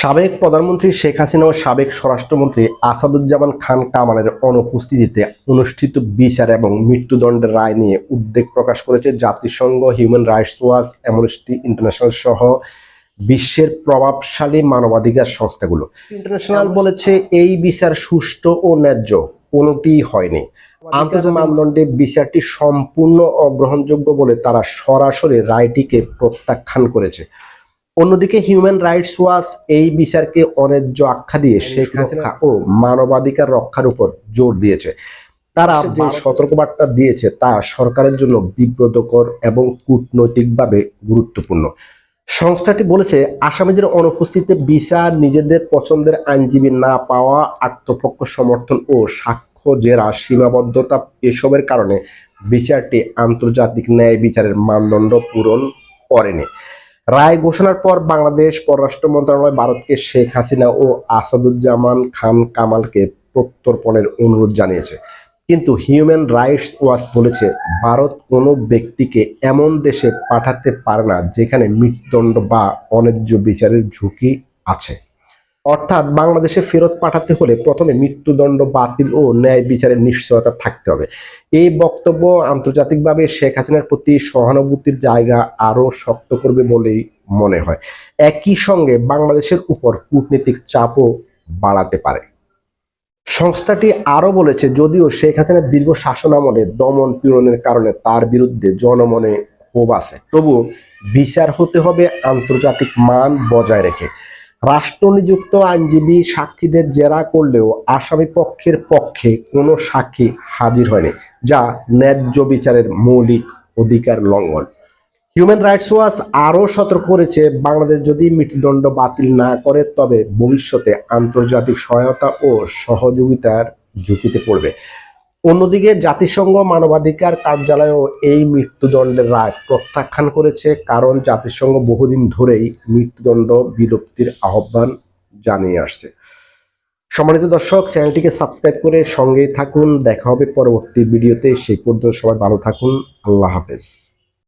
সাবেক প্রধানমন্ত্রী শেখ হাসিনা ও সাবেক স্বরাষ্ট্রমন্ত্রী আসাদুজ্জামান খান কামালের অনুপস্থিতিতে অনুষ্ঠিত বিচার এবং মৃত্যুদণ্ডের রায় নিয়ে উদ্বেগ প্রকাশ করেছে জাতিসংঘ Human Rights Watch Amnesty International সহ বিশ্বের প্রভাবশালী মানবাধিকার সংস্থাগুলো। ইন্টারন্যাশনাল বলেছে এই বিচার সুষ্ঠু ও ন্যায্য কোনোটি হয়নি। আন্তর্জাতিক মানদণ্ডে বিচারটি সম্পূর্ণ অগ্রহণযোগ্য বলে তারা সরাসরি রায়টিকে প্রত্যাখ্যান করেছে। অন্যদিকে হিউম্যান রাইটস ওয়াচ এই বিচারকে অন্যায্য আখ্যা দিয়ে শেখ হাসিনা ও মানবাধিকার রক্ষার উপর জোর দিয়েছে। তারা যে সতর্কবার্তা দিয়েছে তা সরকারের জন্য বিব্রতকর এবং কূটনৈতিকভাবে গুরুত্বপূর্ণ। সংস্থাটি বলেছে আসামিদের অনুপস্থিতিতে বিচার নিজেদের পছন্দের আইনজীবী না পাওয়া আত্মপক্ষ সমর্থন ও সাক্ষ্য জেরা সীমাবদ্ধতা এসবের কারণে বিচারটি আন্তর্জাতিক ন্যায় বিচারের মানদণ্ড পূরণ করেনি। রায় ঘোষণার পর বাংলাদেশ পররাষ্ট্র মন্ত্রণালয় ভারতকে শেখ হাসিনা ও আসাদুজ্জামান খান কামালকে প্রত্যর্পণের অনুরোধ জানিয়েছে। কিন্তু হিউম্যান রাইটস ওয়াচ বলেছে, ভারত কোনো ব্যক্তিকে এমন দেশে পাঠাতে পারে না যেখানে মৃত্যুদণ্ড বা অন্যায্য বিচারের ঝুঁকি আছে। অর্থাৎ বাংলাদেশে ফেরত পাঠাতে হলে প্রথমে মৃত্যুদণ্ড বাতিল ও ন্যায় বিচারের নিশ্চয়তা থাকতে হবে। এই বক্তব্য আন্তর্জাতিকভাবে শেখ হাসিনার প্রতি সহানুভূতির জায়গা আরও শক্ত করবে বলেই মনে হয়। একই সঙ্গে বাংলাদেশের উপর কূটনীতিক চাপও বাড়াতে পারে। সংস্থাটি আরও বলেছে, যদিও শেখ হাসিনার দীর্ঘ শাসন আমলে দমন পীড়নের কারণে তার বিরুদ্ধে জনমনে ক্ষোভ আছে তবু বিচার হতে হবে আন্তর্জাতিক মান বজায় রেখে। রাষ্ট্রনিযুক্ত আইনজীবী সাক্ষীদের জেরা করলেও আসামি পক্ষের পক্ষে কোনো সাক্ষী হাজির হয়নি, যা ন্যায্য বিচারের মৌলিক অধিকার লঙ্ঘন। হিউম্যান রাইটস ওয়াচ আরও সতর্ক করেছে, বাংলাদেশ যদি মৃত্যুদণ্ড বাতিল না করে, তবে ভবিষ্যতে আন্তর্জাতিক সহায়তা ও সহযোগিতার ঝুঁকিতে পড়বে। অন্যদিকে জাতিসংঘ মানবাধিকার কার্যালয়ও এই মৃত্যুদণ্ডের রায় প্রত্যাখ্যান করেছে, কারণ জাতিসংঘ বহুদিন ধরেই মৃত্যুদণ্ড বিলুপ্তির আহ্বান জানিয়ে আসছে। সম্মানিত দর্শক, চ্যানেলটিকে সাবস্ক্রাইব করে সঙ্গেই থাকুন। দেখা হবে পরবর্তী ভিডিওতে। সেই পর্যন্ত সবাই ভালো থাকুন। আল্লাহ হাফেজ।